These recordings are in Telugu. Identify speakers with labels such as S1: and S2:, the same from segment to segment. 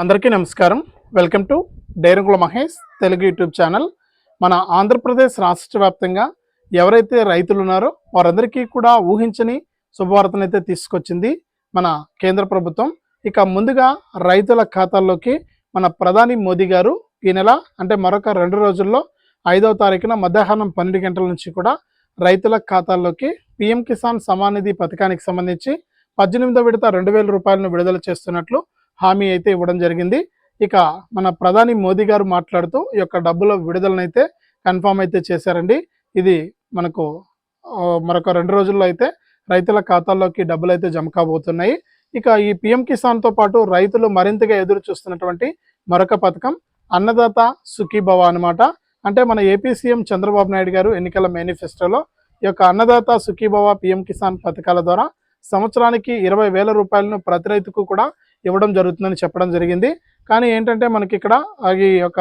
S1: అందరికీ నమస్కారం. వెల్కమ్ టు డైరంగుల మహేష్ తెలుగు యూట్యూబ్ ఛానల్. మన ఆంధ్రప్రదేశ్ రాష్ట్ర వ్యాప్తంగా ఎవరైతే రైతులు ఉన్నారో వారందరికీ కూడా ఊహించని శుభవార్తనైతే తీసుకొచ్చింది మన కేంద్ర ప్రభుత్వం. ఇక ముందుగా రైతుల ఖాతాల్లోకి మన ప్రధాని మోదీ గారు ఈ నెల అంటే మరొక రెండు రోజుల్లో ఐదవ తారీఖున మధ్యాహ్నం పన్నెండు గంటల నుంచి కూడా రైతుల ఖాతాల్లోకి పిఎం కిసాన్ సమాన్ నిధి పథకానికి సంబంధించి పద్దెనిమిదో విడత రెండు వేల రూపాయలను విడుదల చేస్తున్నట్లు హామీ అయితే ఇవ్వడం జరిగింది. ఇక మన ప్రధాని మోదీ గారు మాట్లాడుతూ ఈ యొక్క డబ్బుల విడుదలనైతే కన్ఫామ్ అయితే చేశారండి. ఇది మనకు మరొక రెండు రోజుల్లో అయితే రైతుల ఖాతాల్లోకి డబ్బులు అయితే జమ కాబోతున్నాయి. ఇక ఈ పిఎం కిసాన్తో పాటు రైతులు మరింతగా ఎదురు చూస్తున్నటువంటి మరొక పథకం అన్నదాత సుఖీభవ అన్నమాట. అంటే మన ఏపీ సీఎం చంద్రబాబు నాయుడు గారు ఎన్నికల మేనిఫెస్టోలో ఈ యొక్క అన్నదాత సుఖీభవ పిఎం కిసాన్ పథకాల ద్వారా సంవత్సరానికి ఇరవై వేల రూపాయలను ప్రతి రైతుకు కూడా ఇవ్వడం జరుగుతుందని చెప్పడం జరిగింది. కానీ ఏంటంటే మనకి ఇక్కడ ఈ యొక్క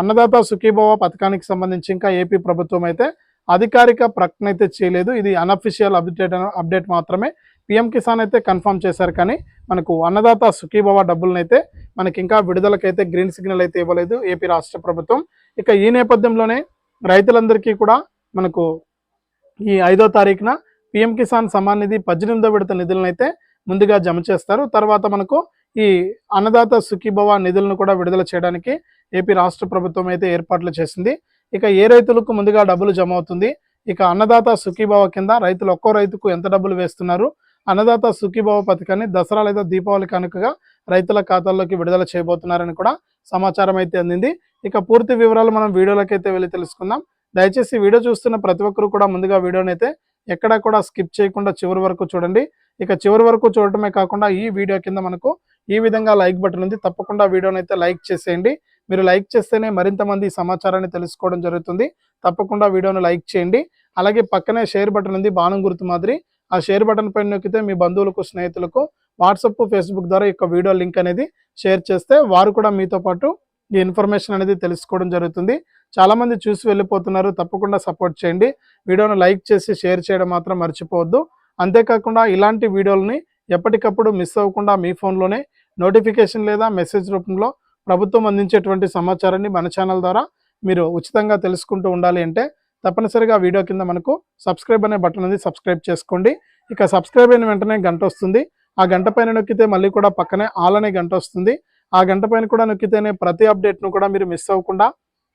S1: అన్నదాత సుఖీభవ పథకానికి సంబంధించి ఇంకా ఏపీ ప్రభుత్వం అయితే అధికారిక ప్రకటన అయితే చేయలేదు. ఇది అన్అఫిషియల్ అప్డేట్ అప్డేట్ మాత్రమే. పిఎం కిసాన్ అయితే కన్ఫర్మ్ చేశారు కానీ మనకు అన్నదాత సుఖీభవ డబ్బులనైతే మనకి ఇంకా విడుదలకైతే గ్రీన్ సిగ్నల్ అయితే ఇవ్వలేదు ఏపీ రాష్ట్ర ప్రభుత్వం. ఇక ఈ నేపథ్యంలోనే రైతులందరికీ కూడా మనకు ఈ ఐదో తారీఖున పిఎం కిసాన్ సమాన్ నిధి పద్దెనిమిదో విడత నిధులనైతే ముందుగా జమ చేస్తారు. తర్వాత మనకు ఈ అన్నదాత సుఖీభవ నిధులను కూడా విడుదల చేయడానికి ఏపీ రాష్ట్ర ప్రభుత్వం అయితే ఏర్పాట్లు చేసింది. ఇక ఏ రైతులకు ముందుగా డబ్బులు జమ అవుతుంది? ఇక అన్నదాత సుఖీభవ కింద రైతులు ఒక్కో రైతుకు ఎంత డబ్బులు వేస్తున్నారు? అన్నదాత సుఖీభవ పథకాన్ని దసరా లేదా దీపావళి కనుకగా రైతుల ఖాతాల్లోకి విడుదల చేయబోతున్నారని కూడా సమాచారం అయితే అందింది. ఇక పూర్తి వివరాలు మనం వీడియోలకైతే వెళ్ళి తెలుసుకుందాం. దయచేసి వీడియో చూస్తున్న ప్రతి ఒక్కరు కూడా ముందుగా వీడియోని అయితే ఎక్కడా కూడా స్కిప్ చేయకుండా చివరి వరకు చూడండి. ఇక చివరి వరకు చూడటమే కాకుండా ఈ వీడియో కింద మనకు ఈ విధంగా లైక్ బటన్ ఉంది. తప్పకుండా వీడియోని అయితే లైక్ చేసేయండి. మీరు లైక్ చేస్తేనే మరింత మంది సమాచారాన్ని తెలుసుకోవడం జరుగుతుంది. తప్పకుండా వీడియోని లైక్ చేయండి. అలాగే పక్కనే షేర్ బటన్ ఉంది బాణం గుర్తు మాదిరి. ఆ షేర్ బటన్ పైన నొక్కితే మీ బంధువులకు స్నేహితులకు వాట్సప్ ఫేస్బుక్ ద్వారా ఈ యొక్క వీడియో లింక్ అనేది షేర్ చేస్తే వారు కూడా మీతో పాటు ఈ ఇన్ఫర్మేషన్ అనేది తెలుసుకోవడం జరుగుతుంది. చాలామంది చూసి వెళ్ళిపోతున్నారు. తప్పకుండా సపోర్ట్ చేయండి. వీడియోను లైక్ చేసి షేర్ చేయడం మాత్రం మర్చిపోవద్దు. అంతేకాకుండా ఇలాంటి వీడియోలని ఎప్పటికప్పుడు మిస్ అవ్వకుండా మీ ఫోన్లోనే నోటిఫికేషన్ లేదా మెసేజ్ రూపంలో ప్రభుత్వం అందించేటువంటి సమాచారాన్ని మన ఛానల్ ద్వారా మీరు ఉచితంగా తెలుసుకుంటూ ఉండాలి అంటే తప్పనిసరిగా వీడియో కింద మనకు సబ్స్క్రైబ్ అనే బటన్ ఉంది సబ్స్క్రైబ్ చేసుకోండి. ఇక సబ్స్క్రైబ్ అయిన వెంటనే గంట వస్తుంది. ఆ గంట పైన నొక్కితే మళ్ళీ కూడా పక్కనే ఆల్ అనే గంట వస్తుంది. ఆ గంట పైన కూడా నొక్కితేనే ప్రతి అప్డేట్ను కూడా మీరు మిస్ అవ్వకుండా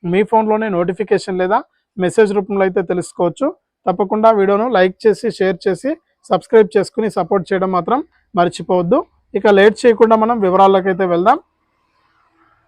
S1: మీ ఫోన్లోనే నోటిఫికేషన్ లేదా మెసేజ్ రూపంలో అయితే తెలుసుకోవచ్చు. తప్పకుండా వీడియోను లైక్ చేసి షేర్ చేసి సబ్స్క్రైబ్ చేసుకుని సపోర్ట్ చేయడం మాత్రం మర్చిపోవద్దు. ఇక లేట్ చేయకుండా మనం వివరాల్లోకైతే వెళ్దాం.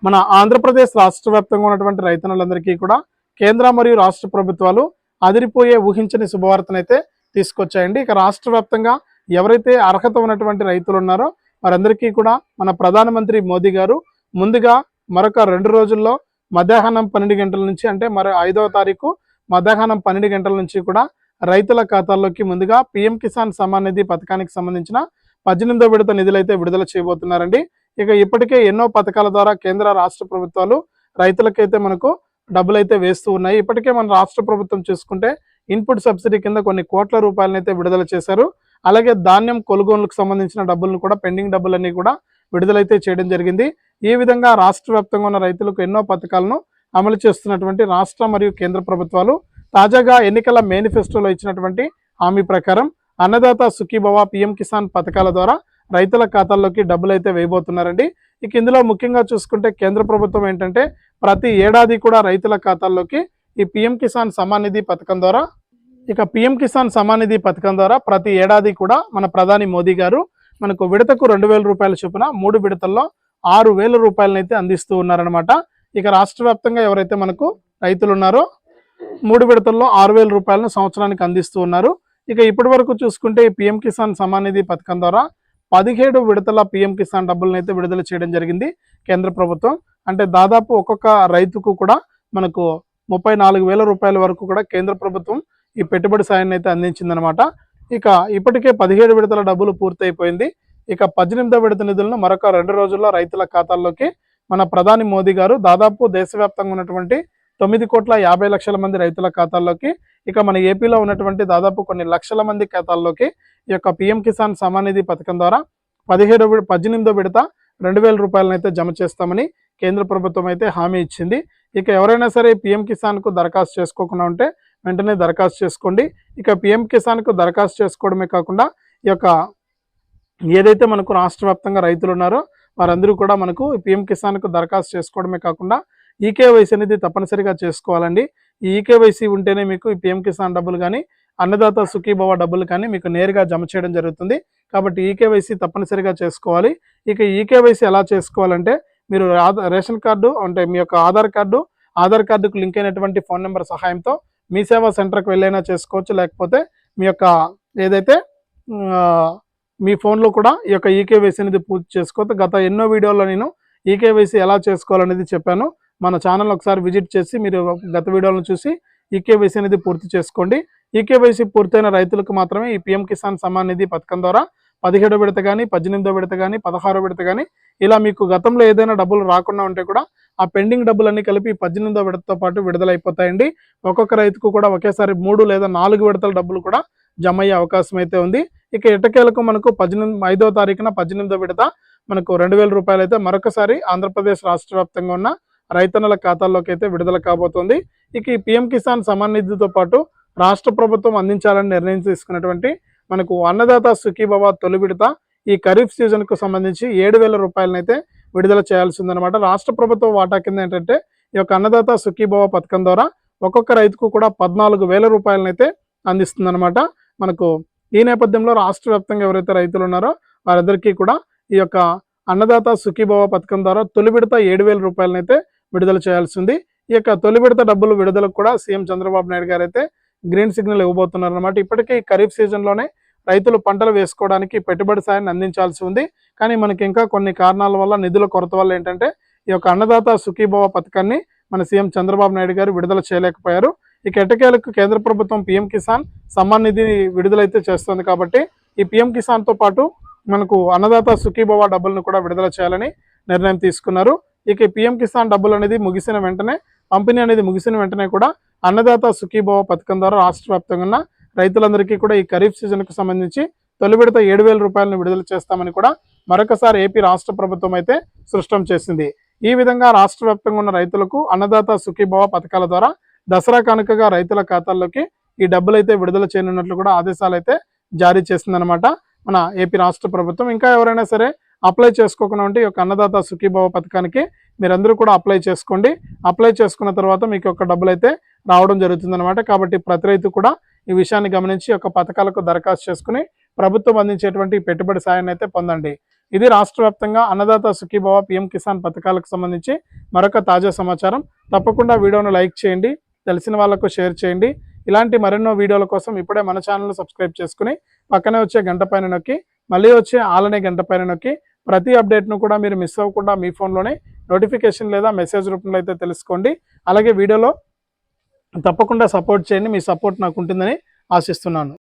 S1: మన ఆంధ్రప్రదేశ్ రాష్ట్ర వ్యాప్తంగా ఉన్నటువంటి రైతన్నులందరికీ కూడా కేంద్ర మరియు రాష్ట్ర ప్రభుత్వాలు అదిరిపోయే ఊహించని శుభవార్తనైతే తీసుకొచ్చాయండి. ఇక రాష్ట్ర వ్యాప్తంగా ఎవరైతే అర్హత ఉన్నటువంటి రైతులు ఉన్నారో వారందరికీ కూడా మన ప్రధానమంత్రి మోదీ గారు ముందుగా మరొక రెండు రోజుల్లో మధ్యాహ్నం పన్నెండు గంటల నుంచి అంటే మరో ఐదవ తారీఖు మధ్యాహ్నం పన్నెండు గంటల నుంచి కూడా రైతుల ఖాతాల్లోకి ముందుగా పిఎం కిసాన్ సమాన్ నిధి పథకానికి సంబంధించిన పద్దెనిమిదో విడత నిధులు అయితే విడుదల చేయబోతున్నారండి. ఇక ఇప్పటికే ఎన్నో పథకాల ద్వారా కేంద్ర రాష్ట్ర ప్రభుత్వాలు రైతులకైతే మనకు డబ్బులు అయితే వేస్తూ ఉన్నాయి. ఇప్పటికే మన రాష్ట్ర ప్రభుత్వం చూసుకుంటే ఇన్పుట్ సబ్సిడీ కింద కొన్ని కోట్ల రూపాయలనైతే విడుదల చేశారు. అలాగే ధాన్యం కొనుగోలుకు సంబంధించిన డబ్బులను కూడా పెండింగ్ డబ్బులన్నీ కూడా విడుదలైతే చేయడం జరిగింది. ఈ విధంగా రాష్ట్ర వ్యాప్తంగా ఉన్న రైతులకు ఎన్నో పథకాలను అమలు చేస్తున్నటువంటి రాష్ట్ర మరియు కేంద్ర ప్రభుత్వాలు తాజాగా ఎన్నికల మేనిఫెస్టోలో ఇచ్చినటువంటి హామీ ప్రకారం అన్నదాత సుఖీభవ పిఎం కిసాన్ పథకాల ద్వారా రైతుల ఖాతాల్లోకి డబ్బులు అయితే వేయబోతున్నారండి. ఇక ఇందులో ముఖ్యంగా చూసుకుంటే కేంద్ర ప్రభుత్వం ఏంటంటే ప్రతి ఏడాది కూడా రైతుల ఖాతాల్లోకి ఈ పిఎం కిసాన్ సమాన్ నిధి పథకం ద్వారా ఇక పిఎం కిసాన్ సమాన్ నిధి పథకం ద్వారా ప్రతి ఏడాది కూడా మన ప్రధాని మోదీ గారు మనకు విడతకు రెండు వేల రూపాయల చొప్పున మూడు విడతల్లో ఆరు వేల రూపాయలనైతే అందిస్తూ ఉన్నారనమాట ఇక రాష్ట్ర వ్యాప్తంగా ఎవరైతే మనకు రైతులు ఉన్నారో మూడు విడతల్లో ఆరు వేల రూపాయలను సంవత్సరానికి అందిస్తూ ఉన్నారు. ఇక ఇప్పటి వరకు చూసుకుంటే ఈ పిఎం కిసాన్ సమానిధి పథకం ద్వారా పదిహేడు విడతల పిఎం కిసాన్ డబ్బులను అయితే విడుదల చేయడం జరిగింది కేంద్ర ప్రభుత్వం. అంటే దాదాపు ఒక్కొక్క రైతుకు కూడా మనకు ముప్పై నాలుగు వేల రూపాయల వరకు కూడా కేంద్ర ప్రభుత్వం ఈ పెట్టుబడి సాయాన్ని అయితే అందించిందనమాట ఇక ఇప్పటికే పదిహేడు విడతల డబ్బులు పూర్తయిపోయింది. ఇక పద్దెనిమిదో విడత నిధులను మరొక రెండు రోజుల్లో రైతుల ఖాతాల్లోకి మన ప్రధాని మోదీ గారు దాదాపు దేశవ్యాప్తంగా ఉన్నటువంటి తొమ్మిది కోట్ల యాభై లక్షల మంది రైతుల ఖాతాల్లోకి ఇక మన ఏపీలో ఉన్నటువంటి దాదాపు కొన్ని లక్షల మంది ఖాతాల్లోకి ఈ యొక్క పిఎం కిసాన్ సమాన్ నిధి పథకం ద్వారా పదిహేడో పద్దెనిమిదో విడత రెండు వేల రూపాయలను అయితే జమ చేస్తామని కేంద్ర ప్రభుత్వం అయితే హామీ ఇచ్చింది. ఇక ఎవరైనా సరే పిఎం కిసాన్కు దరఖాస్తు చేసుకోకుండా ఉంటే వెంటనే దరఖాస్తు చేసుకోండి. ఇక పిఎం కిసాన్కు దరఖాస్తు చేసుకోవడమే కాకుండా ఈ యొక్క ఏదైతే మనకు రాష్ట్ర వ్యాప్తంగా రైతులు ఉన్నారో వారందరూ కూడా మనకు పిఎం కిసాన్కు దరఖాస్తు చేసుకోవడమే కాకుండా ఈకేవైసీ అనేది తప్పనిసరిగా చేసుకోవాలండి. ఈ ఈకేవైసీ ఉంటేనే మీకు ఈ పిఎం కిసాన్ డబ్బులు కానీ అన్నదాత సుఖీభవ డబ్బులు కానీ మీకు నేరుగా జమ చేయడం జరుగుతుంది. కాబట్టి ఈకేవైసీ తప్పనిసరిగా చేసుకోవాలి. ఇక ఈకేవైసీ ఎలా చేసుకోవాలంటే మీరు రేషన్ కార్డు అంటే మీ యొక్క ఆధార్ కార్డు ఆధార్ కార్డుకు లింక్ అయినటువంటి ఫోన్ నెంబర్ సహాయంతో మీ సేవా సెంటర్కి వెళ్ళైనా చేసుకోవచ్చు. లేకపోతే మీ యొక్క ఏదైతే మీ ఫోన్లో కూడా ఈ యొక్క ఈకేవైసీ అనేది పూర్తి చేసుకోవచ్చు. గత ఎన్నో వీడియోల్లో నేను ఈకేవైసీ ఎలా చేసుకోవాలనేది చెప్పాను. మన ఛానల్ ఒకసారి విజిట్ చేసి మీరు గత వీడియోలను చూసి ఈకేవైసీ అనేది పూర్తి చేసుకోండి. ఈకేవైసీ పూర్తయిన రైతులకు మాత్రమే ఈ పిఎం కిసాన్ సమ్మాన్ నిధి పథకం ద్వారా పదిహేడో విడత కానీ పద్దెనిమిదో విడత కానీ పదహారో విడత కానీ ఇలా మీకు గతంలో ఏదైనా డబ్బులు రాకుండా ఉంటే కూడా ఆ పెండింగ్ డబ్బులన్నీ కలిపి పద్దెనిమిదో విడతతో పాటు విడుదలైపోతాయండి. ఒక్కొక్క రైతుకు కూడా ఒకేసారి మూడు లేదా నాలుగు విడతల డబ్బులు కూడా జమ అయ్యే అవకాశం అయితే ఉంది. ఇక ఇటకేలకు మనకు పద్దెనిమిది ఐదో తారీఖున పద్దెనిమిదో విడత మనకు రెండు వేల రూపాయలు అయితే మరొకసారి ఆంధ్రప్రదేశ్ రాష్ట్ర వ్యాప్తంగా ఉన్న రైతన్నల ఖాతాల్లోకి అయితే విడుదల కాబోతోంది. ఇక ఈ పిఎం కిసాన్ సమాన్ నిధితో పాటు రాష్ట్ర ప్రభుత్వం అందించాలని నిర్ణయం తీసుకున్నటువంటి మనకు అన్నదాత సుఖీబాబా తొలి విడత ఈ ఖరీఫ్ సీజన్కు సంబంధించి ఏడు వేల రూపాయలనైతే విడుదల చేయాల్సిందనమాట రాష్ట్ర ప్రభుత్వం వాటా కింద ఏంటంటే ఈ యొక్క అన్నదాత సుఖీభవ పథకం ద్వారా ఒక్కొక్క రైతుకు కూడా పద్నాలుగు వేల రూపాయలనైతే అందిస్తుందనమాట మనకు ఈ నేపథ్యంలో రాష్ట్ర వ్యాప్తంగా ఎవరైతే రైతులు ఉన్నారో వారందరికీ కూడా ఈ యొక్క అన్నదాత సుఖీభవ పథకం ద్వారా తొలి విడత ఏడు వేల రూపాయలనైతే విడుదల చేయాల్సి ఉంది ఈ యొక్క తొలి విడత డబ్బులు విడుదలకు కూడా సీఎం చంద్రబాబు నాయుడు గారు అయితే గ్రీన్ సిగ్నల్ ఇవ్వబోతున్నారు అనమాట ఇప్పటికే ఈ ఖరీఫ్ సీజన్లోనే రైతులు పంటలు వేసుకోవడానికి పెట్టుబడి సాయాన్ని అందించాల్సి ఉంది. కానీ మనకి ఇంకా కొన్ని కారణాల వల్ల నిధుల కొరత వల్ల ఏంటంటే ఈ యొక్క అన్నదాత సుఖీభవ పథకాన్ని మన సీఎం చంద్రబాబు నాయుడు గారు విడుదల చేయలేకపోయారు. ఇక ఎటకేలకు కేంద్ర ప్రభుత్వం పీఎం కిసాన్ సమ్మాన్ నిధి విడుదలైతే చేస్తుంది కాబట్టి ఈ పీఎం కిసాన్తో పాటు మనకు అన్నదాత సుఖీభవ డబ్బులను కూడా విడుదల చేయాలని నిర్ణయం తీసుకున్నారు. ఇక పిఎం పీఎం కిసాన్ డబ్బులు అనేది ముగిసిన వెంటనే పంపిణీ అనేది ముగిసిన వెంటనే కూడా అన్నదాత సుఖీభవ పథకం ద్వారా రాష్ట్ర వ్యాప్తంగా ఉన్న రైతులందరికీ కూడా ఈ ఖరీఫ్ సీజన్కు సంబంధించి తొలి విడత ఏడు వేల రూపాయలను విడుదల చేస్తామని కూడా మరొకసారి ఏపీ రాష్ట్ర ప్రభుత్వం అయితే స్పష్టం చేసింది. ఈ విధంగా రాష్ట్ర వ్యాప్తంగా ఉన్న రైతులకు అన్నదాత సుఖీభవ పథకాల ద్వారా దసరా కానుకగా రైతుల ఖాతాల్లోకి ఈ డబ్బులు అయితే విడుదల చేయనున్నట్లు కూడా ఆదేశాలు అయితే జారీ చేసిందనమాట మన ఏపీ రాష్ట్ర ప్రభుత్వం. ఇంకా ఎవరైనా సరే అప్లై చేసుకోకుండా ఉంటే ఈ యొక్క అన్నదాత సుఖీభవ పథకానికి మీరందరూ కూడా అప్లై చేసుకోండి. అప్లై చేసుకున్న తర్వాత మీకు యొక్క డబ్బులు అయితే రావడం జరుగుతుందన్నమాట. కాబట్టి ప్రతి రైతు కూడా ఈ విషయాన్ని గమనించి యొక్క పథకాలకు దరఖాస్తు చేసుకుని ప్రభుత్వం అందించేటువంటి పెట్టుబడి సాయాన్ని అయితే పొందండి. ఇది రాష్ట్ర వ్యాప్తంగా అన్నదాత సుఖీభవ పిఎం కిసాన్ పథకాలకు సంబంధించి మరొక తాజా సమాచారం. తప్పకుండా వీడియోను లైక్ చేయండి తెలిసిన వాళ్ళకు షేర్ చేయండి. ఇలాంటి మరెన్నో వీడియోల కోసం ఇప్పుడే మన ఛానల్ను సబ్స్క్రైబ్ చేసుకుని పక్కనే వచ్చే గంట పైన నొక్కి మళ్ళీ వచ్చే ఆలనే గంట పైన నొక్కి ప్రతి అప్డేట్ను కూడా మీరు మిస్ అవ్వకుండా మీ ఫోన్లోనే నోటిఫికేషన్ లేదా మెసేజ్ రూపంలో అయితే తెలుసుకోండి. అలాగే వీడియోలో తప్పకుండా సపోర్ట్ చేయండి. మీ సపోర్ట్ నాకు ఉంటుందని ఆశిస్తున్నాను.